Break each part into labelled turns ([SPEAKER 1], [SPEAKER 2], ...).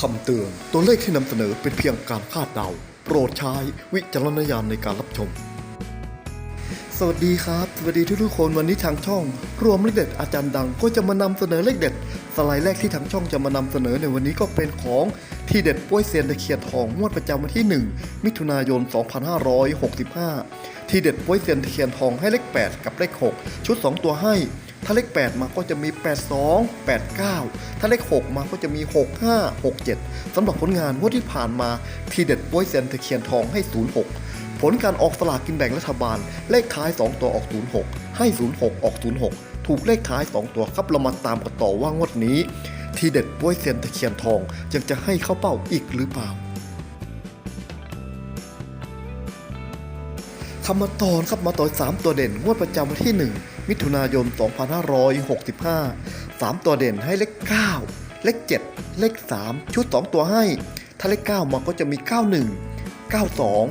[SPEAKER 1] คำเตือน ตัวเลขที่นำเสนอเป็นเพียงการคาดเดา โปรดใช้วิจารณญาณในการรับชม สวัสดีครับ สวัสดีทุกๆคนวันนี้ทางช่อง รวมเลขเด็ดอาจารย์ดังก็จะมานำเสนอเลขเด็ด สไลด์แรกที่ทางช่องจะมานำเสนอในวันนี้ก็เป็นของที่เด็ดป้วยเซียนตะเคียนทองงวดประจำวันที่ 1 มิถุนายน 2565 ที่เด็ดป้วยเซียนตะเคียนทองให้เลข 8 กับเลข 6 ชุด 2 ตัวให้ ถ้าเลข 8 มาก็จะมี 82 89 ถ้าเลข 6 มาก็จะมี 65 67สำหรับผลงานงวดที่ผ่านมาทีเด็ดป้วยเซนตะเคียนทองให้ 06 ผลการออกสลากกินแบ่งรัฐบาล เลขท้าย 2 ตัวออก 06 ให้ 06 ออก 06 ถูกเลขท้าย 2 ตัวครับเรามาตามกันต่อว่างวดนี้ ทีเด็ดป้วยเซนตะเคียนทองยังจะให้เข้าเป้าอีกหรือเปล่าคำมาตอนครับมาต่อ3ตัวเด่นงวดประจำวันที่ 1 มิถุนายน 2565 3 ตัวเด่นให้เลข 9 เลข 7 เลข 3 ชุด 2 ตัวให้ ถ้าเลข 9 มาก็จะมี 91 92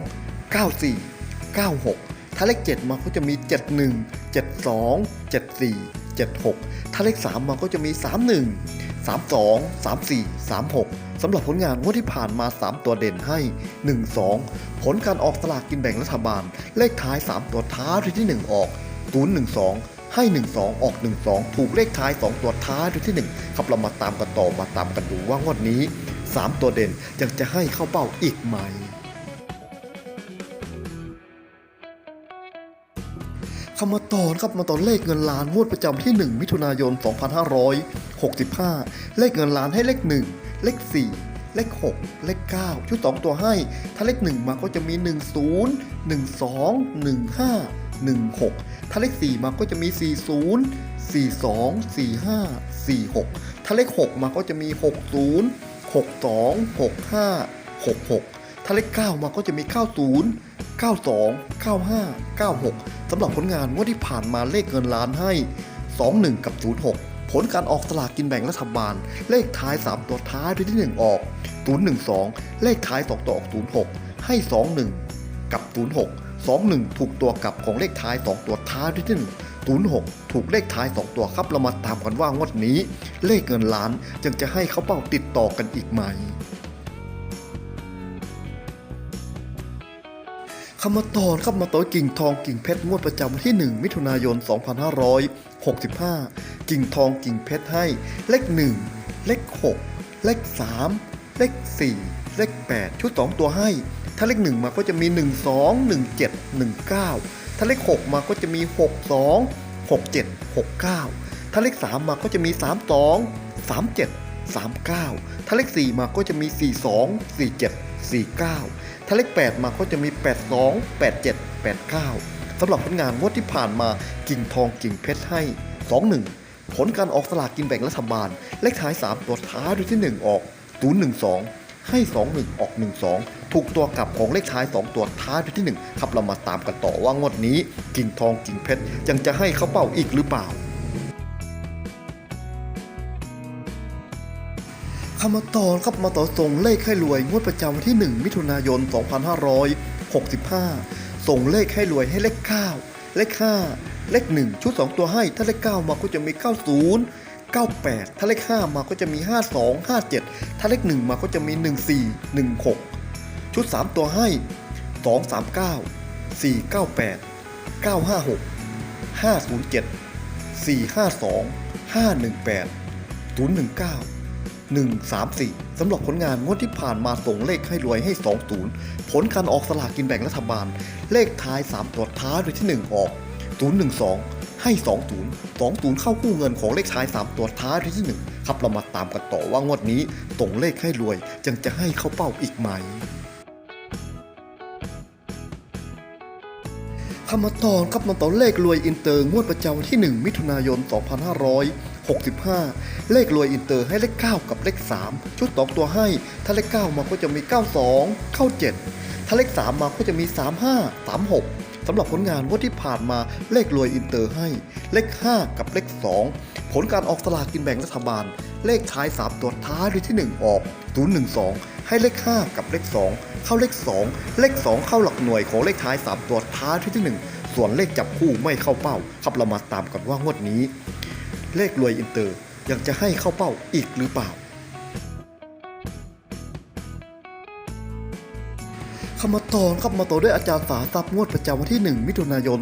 [SPEAKER 1] 94 96 ถ้าเลข 7 มาก็จะมี 71 72 74 76 ถ้าเลข 3 มาก็จะมี 31 32 34 36 สำหรับผลงานงวดที่ผ่านมา 3 ตัวเด่นให้ 1 2 ผลการออกสลากกินแบ่งรัฐบาล เลขท้าย 3 ตัวท้ายที่ 1 ออก 0 1 2 ให้ 1 2 ออก 1 2 ถูกเลขท้าย 2 ตัวท้ายที่ 1 ครับเรามาตามกันต่อมาตามกันดูว่างวดนี้ 3 ตัวเด่นยังจะให้เข้าเป้าอีกไหมคำมาตอนครับมาตอนเลขเงินล้านงวดประจำที่ 1 มิถุนายน 2565 เลขเงินล้านให้เลข 1 เลข 4เลข 6 เลข 9 ชุด 2 ตัวให้ ถ้าเลข 1 มาก็จะมี 10 12 15 16 ถ้าเลข 4 มาก็จะมี 40 42 45 46 ถ้าเลข 6 มาก็จะมี 60 62 65 66 ถ้าเลข 9 มาก็จะมี 90 92 95 96 สำหรับผลงานงวดที่ผ่านมาเลขเงินล้านให้ 21 กับ 06ผลการออกสลากกินแบ่งรัฐบาล เลขท้าย 3 ตัวท้ายด้วที่ 1 ออก 012 เลขท้าย 2 ตัวออก 06 ให้ 21 กับ 06 21 ถูกตัวกลับของเลขท้าย 2 ตัวท้ายด้วยที่06 ถูกเลขท้าย 2 ตัวครับเรามาตามกันว่างวดนี้ เลขเงินล้านยังจะให้เขาเป้าติดต่อกันอีกไหมคำมาตอนครับมาต่อยกิ่งทองกิ่งเพชรงวดประจำวันที่ 1 มิถุนายน 2565 กิ่งทองกิ่งเพชรให้ เลข 1 เลข 6 เลข 3 เลข 4 เลข 8 ชุด 2 ตัวให้ ถ้าเลข1มาก็จะมี 1 2 1 7 1 9 ถ้าเลข 6 มาก็จะมี 6 2 6 7 6 9 ถ้าเลข 3 มาก็จะมี 3 2 3 7 3 9 ถ้าเลข 4 มาก็จะมี 4 2 4 7 4 9 ถ้าเลข 8 มาก็จะมี 82 87 89 สำหรับผลงานงวดที่ผ่านมากิ่งทองกิ่งเพชรให้ 21 ผลการออกสลากกินแบ่งรัฐบาล เลขท้าย 3 ตัวท้ายด้วยที่ 1 ออก 012 ให้ 21 ออก 12 ถูกตัวกลับของเลขท้าย 2 ตัวท้ายด้วยที่ 1 ครับเรามาตามกันต่อว่างวดนี้กิ่งทองกิ่งเพชรยังจะให้เข้าเป้าอีกหรือเปล่าคำมาตอนครับมาต่อส่งเลขให้รวยงวดประจำวันที่ 1 มิถุนายน 2565 ส่งเลขให้รวยให้เลข 9 เลข 5 เลข 1 ชุด 2 ตัวให้ ถ้าเลข 9 มาก็จะมี 90 98 ถ้าเลข 5 มาก็จะมี 52 57 ถ้าเลข 1 มาก็จะมี 14 16 ชุด 3 ตัวให้ 239 498 956 507 452 518 019 134 สำหรับผลงานงวดที่ผ่านมาส่งเลขให้รวยให้ 20 ผลการออกสลากกินแบ่งรัฐบาล เลขท้าย 3 ตัวท้ายโดยที่ 1 ออก 012 ให้ 20 20 เข้าคู่เงินของเลขท้าย 3 ตัวท้ายโดยที่ 1 ครับเรามาตามกันต่อว่างวดนี้ส่งเลขให้รวยยังจะให้เข้าเป้าอีกไหม คำมาตอนครับมาต่อเลขรวยอินเตอร์งวดประจำวันที่ 1 มิถุนายน 2565 เลขรวยอินเตอร์ให้เลข 9 กับเลข 3 ชุด2ตัวให้ ถ้าเลข 9 มาก็จะมี 92 เข้า 7 ถ้าเลข 3 มาก็จะมี 35 36สำหรับผลงานงวดที่ผ่านมาเลขรวยอินเตอร์ให้ เลข 5 กับเลข 2 ผลการออกสลากกินแบ่งรัฐบาล เลขท้าย 3 ตัวท้ายด้วยที่ 1 ออก 012 ให้เลข 5 กับเลข 2 เข้าเลข 2 เลข 2 เข้าหลักหน่วยของเลขท้าย 3 ตัวท้ายที่ที่ 1 ส่วนเลขจับคู่ไม่เข้าเป้าครับเรามาตามกันว่างวดนี้ เลขรวยอินเตอร์ยังจะให้เข้าเป้าอีกหรือเปล่าคำมาตอนครับมาต่อด้วยอาจารย์สาทรัพย์งวดประจำวันที่ 1 มิถุนายน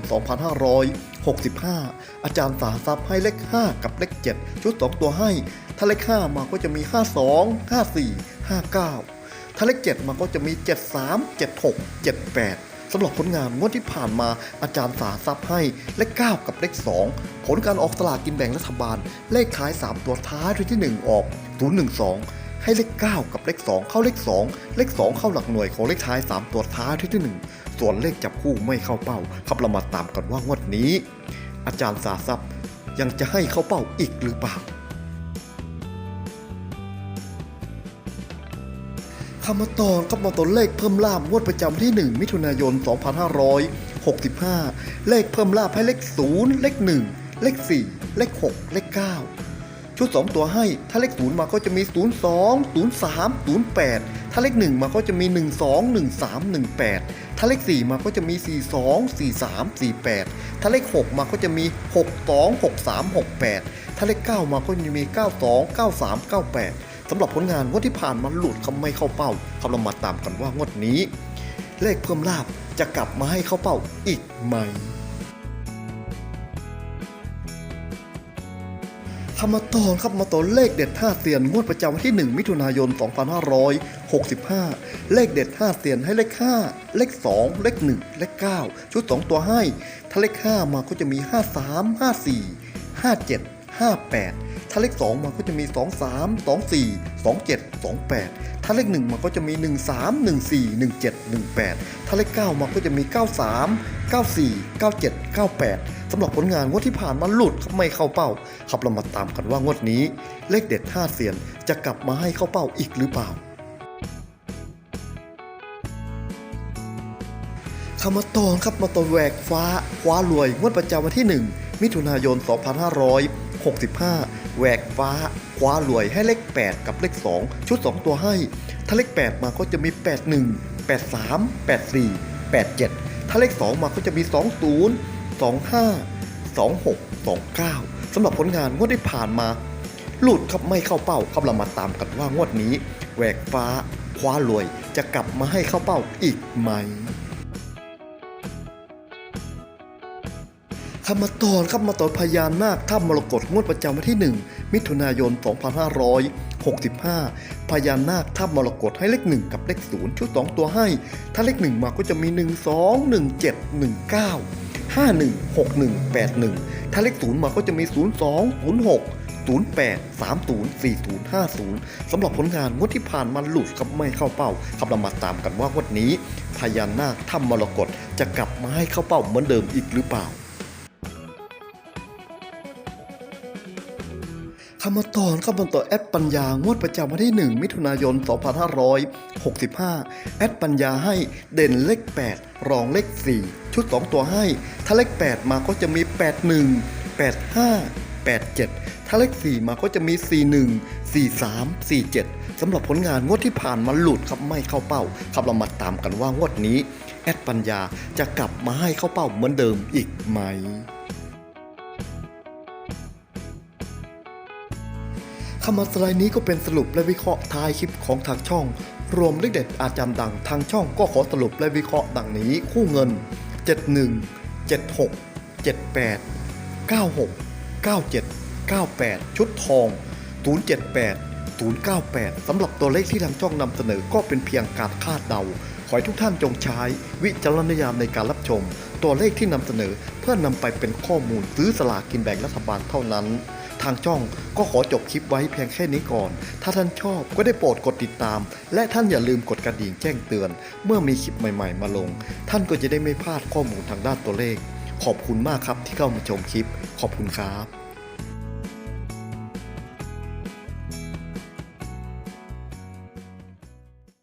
[SPEAKER 1] 2565 อาจารย์สาทรัพย์ให้เลข 5 กับเลข 7 ชุด 2 ตัวให้ ถ้าเลข 5 มาก็จะมี 52 54 59 ถ้าเลข 7มาก็จะมี 73 76 78 สำหรับผลงานงวดที่ผ่านมาอาจารย์สาทรัพย์ให้ เลข 9 กับเลข 2 ผลการออกสลากกินแบ่งรัฐบาล เลขท้าย 3 ตัวท้ายด้วยที่ 1 ออก 012ให้เลข 9 กับเลข 2 เข้าเลข 2 เลข 2 เข้าหลักหน่วยของเลขท้าย 3 ตัวท้ายที่ที่ 1 ส่วนเลขจับคู่ไม่เข้าเป้าครับเรามาตามกันว่างวดนี้ อาจารย์สาทรัพย์ยังจะให้เข้าเป้าอีกหรือเปล่า คำมาตอนครับมาตอนเลขเพิ่มลาบงวดประจำที่ 1 มิถุนายน 2565 เลขเพิ่มลาบให้เลข 0 เลข 1 เลข 4 เลข 6 เลข 9 ชุด 2 ตัวให้ถ้าเลข 0 มาก็จะมี 0 2 0 3 0 8 ถ้าเลข 1 มาก็จะมี 1 2 1 3 1 8 ถ้าเลข 4 มาก็จะมี 4 2 4 3 4 8 ถ้าเลข 6 มาก็จะมี 6 2 6 3 6 8 ถ้าเลข 9 มาก็จะมี 9 2 9 3 9 8 สำหรับผลงานงวดที่ผ่านมาหลุดคำไม่เข้าเป้าคำเรามาตามกันว่างวดนี้ เลขเพิ่มลาบจะกลับมาให้เข้าเป้าอีกไหมคำมาตอนครับมาตอนเลขเด็ด 5เสียนงวดประจำวันที่ 1 มิถุนายน 2565 เลขเด็ด 5เสียนให้เลข 5 เลข 2 เลข 1 เลข 9 ชุด 2 ตัวให้ ถ้าเลข 5 มาก็จะมี 53 54 57 58 ถ้าเลข 2มาก็จะมี 23 24 27 28 ถ้าเลข 1มาก็จะมี 13 14 17 18 ถ้าเลข 9มาก็จะมี 93 94 97 98 สำหรับผลงานงวดที่ผ่านมาหลุดไม่เข้าเป้าครับเรามาตามกันว่างวดนี้ เลขเด็ด 5 เสียนจะกลับมาให้เข้าเป้าอีกหรือเปล่าคำมาตอนครับมาตอนแหวกฟ้าคว้ารวยงวดประจำวันที่ 1 มิถุนายน 65 แหวกฟ้าคว้ารวยให้เลข 8 กับเลข 2 ชุด 2 ตัวให้ ถ้าเลข 8 มาก็จะมี 81 83 84 87 ถ้าเลข 2 มาก็จะมี 20 25 26 29 สำหรับผลงานงวดที่ผ่านมา หลุดครับไม่เข้าเป้าครับเรามาตามกันว่างวดนี้ แหวกฟ้าคว้ารวยจะกลับมาให้เข้าเป้าอีกไหม คำมาตอนครับมาตอนพญานาคถ้ำมรกตงวดประจำวันที่ 1 มิถุนายน 2565 พญานาคถ้ำมรกตให้เลข 1 กับเลข0ชุด2ตัวให้ ถ้าเลข 1 มาก็จะมี 1 2 1 7 1 9 5 1 6 1 8 1 ถ้าเลข 0 มาก็จะมี 0 2 0 6 08 30 40 50 สำหรับผลงานงวดที่ผ่านมาหลุดครับไม่เข้าเป้าครับเรามาตามกันว่างวดนี้ พญานาคถ้ำมรกตจะกลับมาให้เข้าเป้าเหมือนเดิมอีกหรือเปล่า คำมาตอนคำมาต่อแอดปัญญางวดประจำวันที่ 1 มิถุนายน 2565 แอดปัญญาให้เด่นเลข 8 รองเลข 4 ชุด 2 ตัวให้ ถ้าเลข 8 มาก็จะมี 81 85 87 ถ้าเลข 4 มาก็จะมี 41 43 47 สำหรับผลงานงวดที่ผ่านมาหลุดครับไม่เข้าเป้า ครับเรามาตามกันว่างวดนี้ แอดปัญญาจะกลับมาให้เข้าเป้าเหมือนเดิมอีกไหม คำมาสไลด์นี้ก็เป็นสรุปและวิเคราะห์ท้ายคลิปของทางช่อง รวมเลขเด็ดอาจารย์ดังทางช่องก็ขอสรุปและวิเคราะห์ดังนี้ คู่เงิน 71 76 78 96 97 98 ชุดทอง 078 098 สำหรับตัวเลขที่ทางช่องนำเสนอก็เป็นเพียงการคาดเดา ขอให้ทุกท่านจงใช้ วิจารณญาณในการรับชม ตัวเลขที่นำเสนอเพื่อนำไปเป็นข้อมูลซื้อสลากกินแบ่งรัฐบาลเท่านั้น ทางช่องก็ขอจบคลิปไว้เพียงแค่นี้ก่อน ถ้าท่านชอบก็ได้โปรดกดติดตาม และท่านอย่าลืมกดกระดิ่งแจ้งเตือน เมื่อมีคลิปใหม่ๆ มาลง ท่านก็จะได้ไม่พลาดข้อมูลทางด้านตัวเลข ขอบคุณมากครับที่เข้ามาชมคลิป ขอบคุณครับ